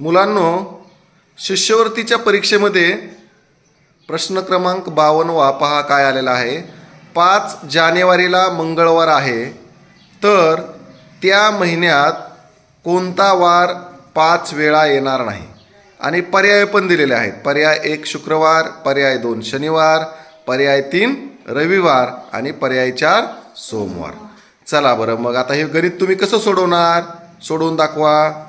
मुलांनो शिष्यवृत्तीच्या परीक्षेमध्ये प्रश्न क्रमांक बावन्न पहा काय आलेला आहे. पाच जानेवारीला मंगळवार आहे. तर त्या महिन्यात कोणता वार पाच वेळा येणार नाही? आणि पर्याय पण दिलेले आहेत. पर्याय एक शुक्रवार पर्याय दोन शनिवार पर्याय तीन रविवार आणि पर्याय चार सोमवार. चला बरं मग आता हे गणित तुम्ही कसं सोडवणार? सोडवून दाखवा.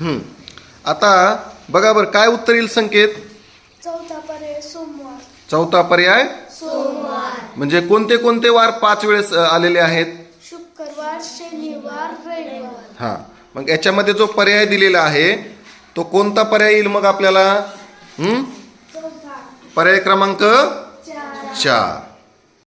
हम्म. आता बघा बरं काय उत्तर येईल संकेत? चौथा पर्याय सोमवार. चौथा पर्याय? सोमवार. म्हणजे कोणते कोणते वार पाच वेळेस आलेले आहेत? शुक्रवार शनिवार रविवार. हा. मग याच्यामध्ये जो पर्याय दिलेला आहे तो कोणता पर्याय येईल मग आपल्याला? पर्याय क्रमांक? चार.